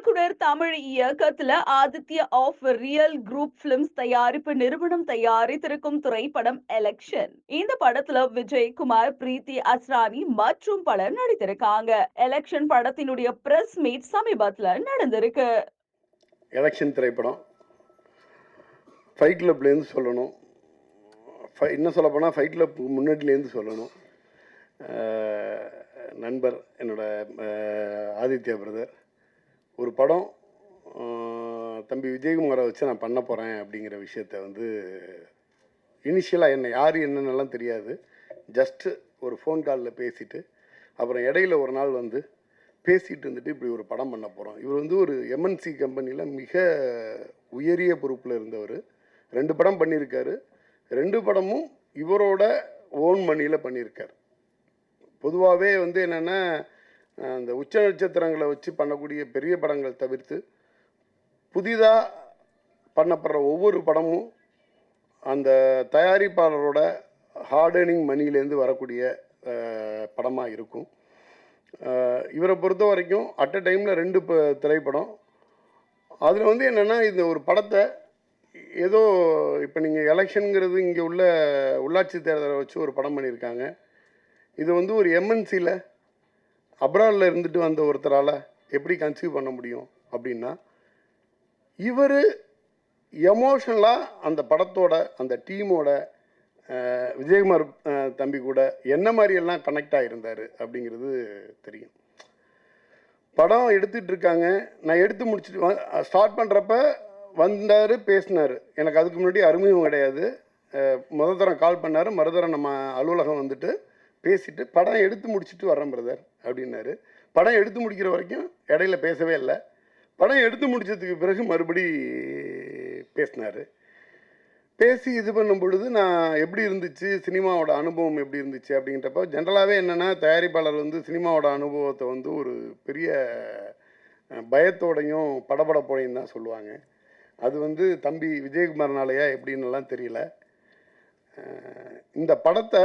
இயக்குனர் தமிழ் இயக்கத்துல Aditya of real group films தயாரிப்பு நிறுவனம் தயாரித்திருக்கும் திரைப்படம் எலெக்ஷன் இந்த படத்துல விஜயகுமார் பிரீத்தி அஸ்ரானி மற்றும் பலர் நடித்திருக்காங்க. எலெக்ஷன் படத்தினுடைய பிரஸ் மீட் சமீபத்துல நடந்திருக்கு. எலெக்ஷன் திரைப்படம். ஃபைட் கிளப்லேருந்து சொல்லணும். ஃபை இன்னும் சொல்ல போனால் ஃபைட் கிளப் முன்னாடிலேருந்து சொல்லணும். நண்பர் என்னோட ஆதித்யா பிரதர் ஒரு படம் தம்பி விஜயகுமாரை வச்சு நான் பண்ண போகிறேன் அப்படிங்கிற விஷயத்த வந்து இனிஷியலாக என்ன யார் என்னென்னலாம் தெரியாது. ஜஸ்ட்டு ஒரு ஃபோன் காலில் பேசிட்டு அப்புறம் இடையில ஒரு நாள் வந்து பேசிகிட்டு இருந்துட்டு இப்படி ஒரு படம் பண்ண போகிறோம் இவர் வந்து ஒரு எம்என்சி கம்பெனியில் மிக உயரிய பொறுப்பில் இருந்தவர். ரெண்டு படம் பண்ணியிருக்காரு. ரெண்டு படமும் இவரோட ஓன் மணியில் பண்ணியிருக்கார். பொதுவாகவே வந்து என்னென்னா அந்த உச்ச நட்சத்திரங்களை வச்சு பண்ணக்கூடிய பெரிய படங்கள் தவிர்த்து புதிதாக பண்ணப்படுற ஒவ்வொரு படமும் அந்த தயாரிப்பாளரோட ஹார்டனிங் மணிலேருந்து வரக்கூடிய படமாக இருக்கும். இவரை பொறுத்த வரைக்கும் அட் அ டைமில் ரெண்டு ப- திரைப்படம். அதில் வந்து என்னென்னா இந்த ஒரு படத்தை ஏதோ இப்போ நீங்கள் எலெக்ஷனுங்கிறது இங்கே உள்ள உள்ளாட்சி தேர்தலை வச்சு ஒரு படம் பண்ணியிருக்காங்க. இது வந்து ஒரு எம்என்சியில் அப்ராடில் இருந்துட்டு வந்த ஒருத்தரால் எப்படி கன்சீவ் பண்ண முடியும் அப்படின்னா இவர் எமோஷனலாக அந்த படத்தோட அந்த டீமோட விஜயகுமார் தம்பி கூட என்ன மாதிரியெல்லாம் கனெக்ட் ஆகியிருந்தார் அப்படிங்கிறது தெரியும். படம் எடுத்துட்டு இருக்காங்க நான் எடுத்து முடிச்சுட்டு ஸ்டார்ட் பண்ணுறப்ப வந்தார் பேசினார். எனக்கு அதுக்கு முன்னாடி அறிமுகம் கிடையாது. அஹ், முத தரம் கால் பண்ணார். மறுதரம் நம்ம அலுவலகம் வந்துட்டு பேசிட்டு படம் எடுத்து முடிச்சுட்டு வரேன் பிரதர் அப்படின்னாரு. படம் எடுத்து முடிக்கிற வரைக்கும் இடையில பேசவே இல்லை. படம் எடுத்து முடிச்சதுக்கு பிறகு மறுபடி பேசினார். பேசி இது பண்ணும் பொழுது நான் எப்படி இருந்துச்சு சினிமாவோட அனுபவம் எப்படி இருந்துச்சு அப்படிங்கிறப்ப ஜென்ரலாகவே என்னென்னா தயாரிப்பாளர் வந்து சினிமாவோட அனுபவத்தை வந்து ஒரு பெரிய பயத்தோடையும் படபடப்போடையும் தான் சொல்லுவாங்க. அது வந்து தம்பி விஜயகுமார்னாலையா எப்படின்னுலாம் தெரியல. இந்த படத்தை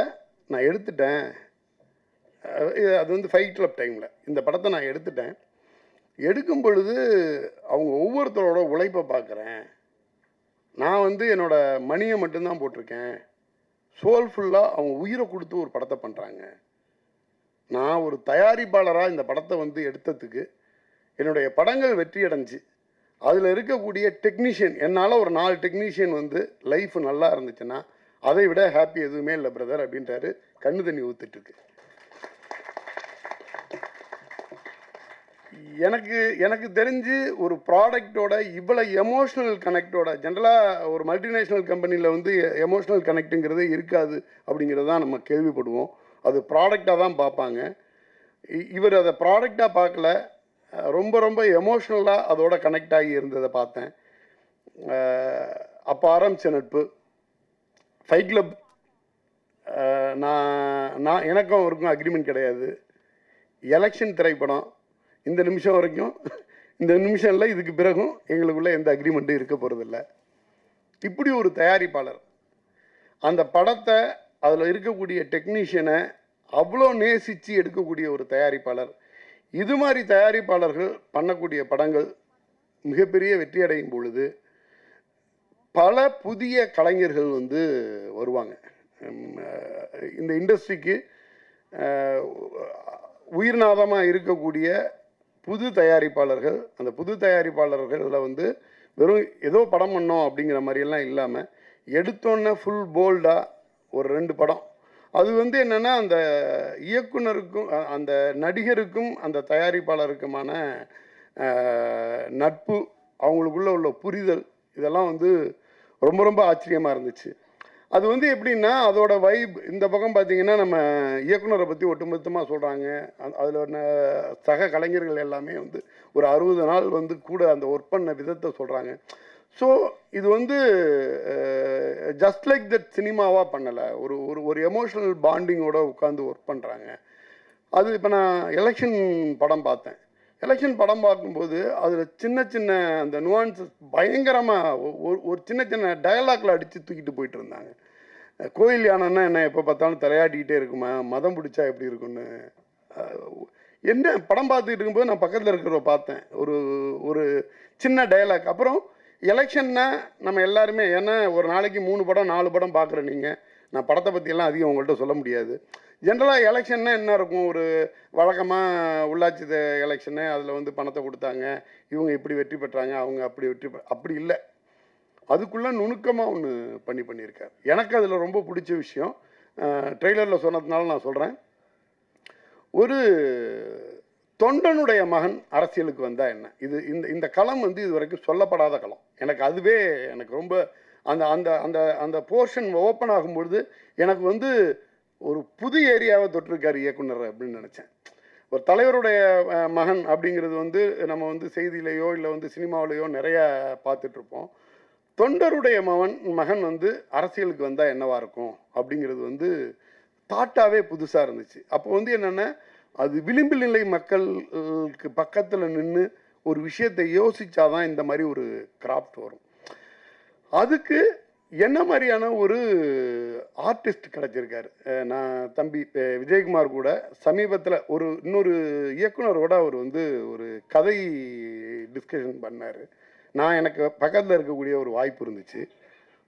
நான் எடுத்துட்டேன். அது வந்து ஃபைட் கிளப் டைமில் இந்த படத்தை நான் எடுத்துட்டேன். எடுக்கும் பொழுது அவங்க ஒவ்வொருத்தரோட உழைப்பை பார்க்குறேன். நான் வந்து என்னோட மணியை மட்டும்தான் போட்டிருக்கேன். சோல்ஃபுல்லாக அவங்க உயிரை கொடுத்து ஒரு படத்தை பண்ணுறாங்க நான் ஒரு தயாரிப்பாளராக இந்த படத்தை வந்து எடுத்ததுக்கு என்னுடைய படங்கள் வெற்றி அடைஞ்சு அதில் இருக்கக்கூடிய டெக்னீஷியன் என்னால் ஒரு நாலு டெக்னீஷியன் வந்து லைஃப் நல்லா இருந்துச்சுன்னா அதை விட ஹாப்பி எதுவுமே இல்லை பிரதர் அப்படின்றாரு கண்ணு தண்ணி ஊத்துட்டு எனக்கு எனக்கு தெரிஞ்சு ஒரு ப்ராடக்டோட இவ்வளோ எமோஷ்னல் கனெக்டோட ஜென்ரலாக ஒரு மல்டிநேஷ்னல் கம்பெனியில் வந்து எமோஷ்னல் கனெக்ட்டுங்கிறது இருக்காது அப்படிங்கிறது தான் நம்ம கேள்விப்படுவோம். அது ப்ராடக்டாக தான் பார்ப்பாங்க. இ- இவர் அதை ப்ராடக்டாக பார்க்கல. ரொம்ப ரொம்ப எமோஷ்னலாக அதோட கனெக்ட் ஆகி இருந்ததை பார்த்தேன். அப்போ ஆரம்பித்த நட்பு. ஃபைட் கிளப் நான் நான் எனக்கும் அவருக்கும் அக்ரிமெண்ட் கிடையாது. எலெக்ஷன் திரைப்படம் இந்த நிமிஷம் வரைக்கும் இந்த நிமிஷம் இல்லை இதுக்கு பிறகும் எங்களுக்குள்ளே எந்த அக்ரிமெண்ட்டும் இருக்க போகிறதில்ல இப்படி ஒரு தயாரிப்பாளர் அந்த படத்தை அதில் இருக்கக்கூடிய டெக்னீஷியனை அவ்வளோ நேசித்து எடுக்கக்கூடிய ஒரு தயாரிப்பாளர். இது மாதிரி தயாரிப்பாளர்கள் பண்ணக்கூடிய படங்கள் மிகப்பெரிய வெற்றி அடையும் பொழுது பல புதிய கலைஞர்கள் வந்து வருவாங்க. இந்த இண்டஸ்ட்ரிக்கு உயிர்நாதமாக இருக்கக்கூடிய புது தயாரிப்பாளர்கள் அந்த புது தயாரிப்பாளர்களில் வந்து வெறும் ஏதோ படம் பண்ணோம் அப்படிங்கிற மாதிரியெல்லாம் இல்லாமல் எடுத்தோன்னே ஃபுல் போல்டாக ஒரு ரெண்டு படம். அது வந்து என்னென்னா அந்த இயக்குனருக்கும் அந்த நடிகருக்கும் அந்த தயாரிப்பாளருக்குமான நட்பு அவங்களுக்குள்ள உள்ள புரிதல் இதெல்லாம் வந்து ரொம்ப ரொம்ப ஆச்சரியமாக இருந்துச்சு. அது வந்து எப்படின்னா அதோட வைப் இந்த பக்கம் பார்த்தீங்கன்னா நம்ம இயக்குனரை பற்றி ஒட்டுமொத்தமாக சொல்கிறாங்க அதில் சக கலைஞர்கள் எல்லாமே வந்து ஒரு அறுபது நாள் வந்து கூட அந்த ஒர்க் பண்ண விதத்தை சொல்கிறாங்க ஸோ இது வந்து ஜஸ்ட் லைக் தட் சினிமாவாக பண்ணலை. ஒரு ஒரு ஒரு எமோஷனல் பாண்டிங்கோட உட்காந்து ஒர்க் பண்ணுறாங்க அது இப்போ நான் எலெக்ஷன் படம் பார்த்தேன். எலெக்ஷன் படம் பார்க்கும்போது அதில் சின்ன சின்ன அந்த நுவான்சஸ் பயங்கரமாக ஒரு ஒரு சின்ன சின்ன டயலாக்ல அடித்து தூக்கிட்டு போயிட்டு இருந்தாங்க. கோயில் யானைன்னா என்ன எப்போ பார்த்தாலும் தலையாட்டிக்கிட்டே இருக்குமா? மதம் பிடிச்சா எப்படி இருக்குன்னு என்ன படம் பார்த்துக்கிட்டு இருக்கும்போது நான் பக்கத்தில் இருக்கிறவ பார்த்தேன். ஒரு ஒரு சின்ன டயலாக் அப்புறம் எலெக்ஷன்னா நம்ம எல்லாருமே ஏன்னா ஒரு நாளைக்கு மூணு படம் நாலு படம் பார்க்குற நீங்கள் நான் படத்தை பற்றியெல்லாம் அதிகம் உங்கள்கிட்ட சொல்ல முடியாது. ஜென்ரலாக எலெக்ஷன்னா என்ன இருக்கும்? ஒரு வழக்கமாக உள்ளாட்சி எலெக்ஷனு அதில் வந்து பணத்தை கொடுத்தாங்க. இவங்க இப்படி வெற்றி பெற்றாங்க அவங்க அப்படி வெற்றி அப்படி இல்லை. அதுக்குள்ளே நுணுக்கமாக ஒன்று பண்ணி பண்ணியிருக்கார். எனக்கு அதில் ரொம்ப பிடிச்ச விஷயம் ட்ரெய்லரில் சொன்னதுனால நான் சொல்கிறேன் ஒரு தொண்டனுடைய மகன் அரசியலுக்கு வந்தால் என்ன? இது இந்த இந்த களம் வந்து இது வரைக்கும் சொல்லப்படாத களம். எனக்கு அதுவே எனக்கு ரொம்ப அந்த அந்த அந்த அந்த போர்ஷன் ஓப்பன் ஆகும்பொழுது எனக்கு வந்து ஒரு புது ஏரியாவை தொட்டிருக்கார் இயக்குனர் அப்படின்னு நினச்சேன். ஒரு தலைவருடைய மகன் அப்படிங்கிறது வந்து நம்ம வந்து செய்தியிலையோ இல்லை வந்து சினிமாவிலையோ நிறையா பார்த்துட்ருப்போம் தொண்டருடைய மகன் மகன் வந்து அரசியலுக்கு வந்தால் என்னவா இருக்கும்? அப்படிங்கிறது வந்து தாட்டாவே புதுசாக இருந்துச்சு. அப்போ வந்து என்னென்னா அது விளிம்பு நிலை மக்களுக்கு பக்கத்தில் நின்று ஒரு விஷயத்தை யோசித்தாதான் இந்த மாதிரி ஒரு கிராஃப்ட் வரும். அதுக்கு என்ன மாதிரியான ஒரு ஆர்டிஸ்ட் கிடச்சிருக்காரு? நான் தம்பி விஜயகுமார் கூட சமீபத்தில் ஒரு இன்னொரு இயக்குனரோட அவர் வந்து ஒரு கதை டிஸ்கஷன் பண்ணார். நான் எனக்கு பக்கத்தில் இருக்கக்கூடிய ஒரு வாய்ப்பு இருந்துச்சு.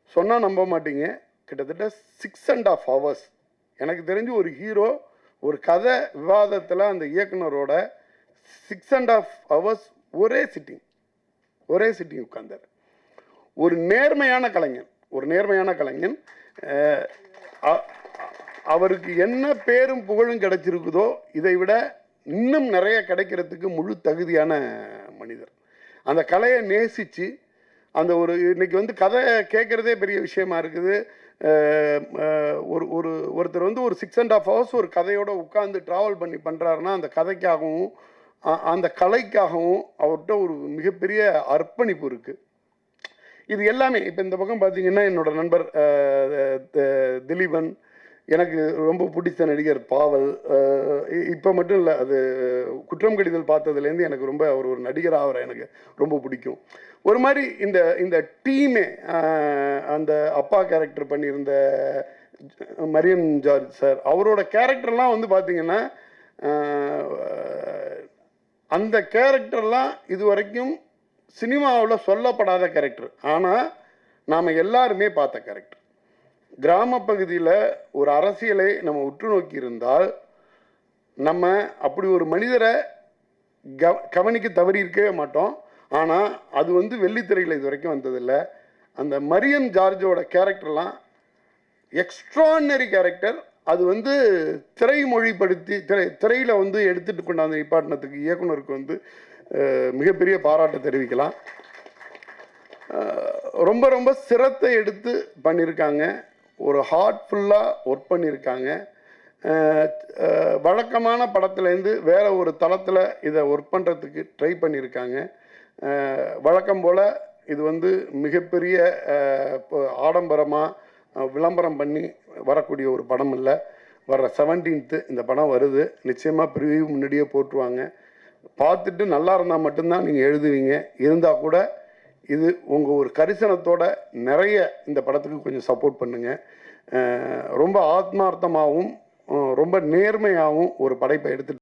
சொன்னால் நம்ப மாட்டீங்க. கிட்டத்தட்ட சிக்ஸ் அண்ட் ஆஃப் ஹவர்ஸ் எனக்கு தெரிஞ்சு ஒரு ஹீரோ ஒரு கதை விவாதத்தில் அந்த இயக்குனரோட சிக்ஸ் அண்ட் ஆஃப் ஹவர்ஸ் ஒரே சிட்டிங் ஒரே சிட்டிங் உட்கார்ந்தார். ஒரு நேர்மையான கலைஞன் ஒரு நேர்மையான கலைஞன் அ- அவருக்கு என்ன பேரும் புகழும் கிடைச்சிருக்குதோ இதை விட இன்னும் நிறைய கிடைக்கிறதுக்கு முழு தகுதியான மனிதர். அந்த கலையை நேசித்து அந்த ஒரு இன்றைக்கி வந்து கதை கேட்குறதே பெரிய விஷயமா இருக்குது. ஒரு ஒரு ஒருத்தர் வந்து ஒரு சிக்ஸ் அண்ட் ஆஃப் ஹவர்ஸ் ஒரு கதையோடு உட்காந்து ட்ராவல் பண்ணி பண்ணுறாருன்னா அந்த கதைக்காகவும் அந்த கலைக்காகவும் அவர்கிட்ட ஒரு மிகப்பெரிய அர்ப்பணிப்பு இருக்குது இது எல்லாமே இப்போ இந்த பக்கம் பார்த்தீங்கன்னா என்னோட நண்பர் திலீபன் எனக்கு ரொம்ப பிடிச்ச நடிகர் பாவல் இப்போ மட்டும் இல்லை அது குற்றம் கடிதல் பார்த்ததுலேருந்து எனக்கு ரொம்ப அவர் ஒரு நடிகர் ஆகிற எனக்கு ரொம்ப பிடிக்கும். ஒரு மாதிரி இந்த இந்த டீமே அந்த அப்பா கேரக்டர் பண்ணியிருந்த மரியம் ஜார்ஜ் சார் அவரோட கேரக்டர்லாம் வந்து பார்த்தீங்கன்னா அந்த கேரக்டர்லாம் இது வரைக்கும் சினிமாவில் சொல்லப்படாத கேரக்டர். ஆனால் நாம் எல்லாருமே பார்த்த கேரக்டர். கிராம பகுதியில் ஒரு அரசியலை நம்ம உற்று நோக்கி இருந்தால் நம்ம அப்படி ஒரு மனிதரை க கவனிக்க தவறி இருக்கவே மாட்டோம். ஆனால் அது வந்து வெள்ளித்திரையில் இது வரைக்கும் வந்ததில்லை. அந்த மரியம் ஜார்ஜோட கேரக்டர்லாம் எக்ஸ்ட்ரானரி கேரக்டர் அது வந்து திரைமொழிப்படுத்தி திரை திரையில் வந்து எடுத்துட்டு கொண்டாந்து நிப்பாட்டினத்துக்கு இயக்குனருக்கு வந்து மிகப்பெரிய பாராட்டை தெரிவிக்கலாம். ரொம்ப ரொம்ப சிரத்தை எடுத்து பண்ணியிருக்காங்க ஒரு ஹார்ட்ஃபுல்லாக ஒர்க் பண்ணியிருக்காங்க. வழக்கமான படத்துலேருந்து வேறு ஒரு தளத்தில் இதை ஒர்க் பண்ணுறதுக்கு ட்ரை பண்ணியிருக்காங்க. வழக்கம் போல் இது வந்து மிகப்பெரிய ஆடம்பரமாக விளம்பரம் பண்ணி வரக்கூடிய ஒரு படம் இல்லை. வர்ற செவன்டீன்த்து இந்த படம் வருது. நிச்சயமாக ப்ரிவியூ முன்னாடியே போட்டுருவாங்க. பார்த்துட்டு நல்லா இருந்தால் மட்டும்தான் நீங்கள் எழுதுவீங்க. இருந்தால் கூட இது உங்கள் ஒரு கரிசனத்தோட நிறைய இந்த படத்துக்கு கொஞ்சம் சப்போர்ட் பண்ணுங்கள் ரொம்ப ஆத்மார்த்தமாகவும் ரொம்ப நேர்மையாகவும் ஒரு படைப்பை எடுத்துகிட்டு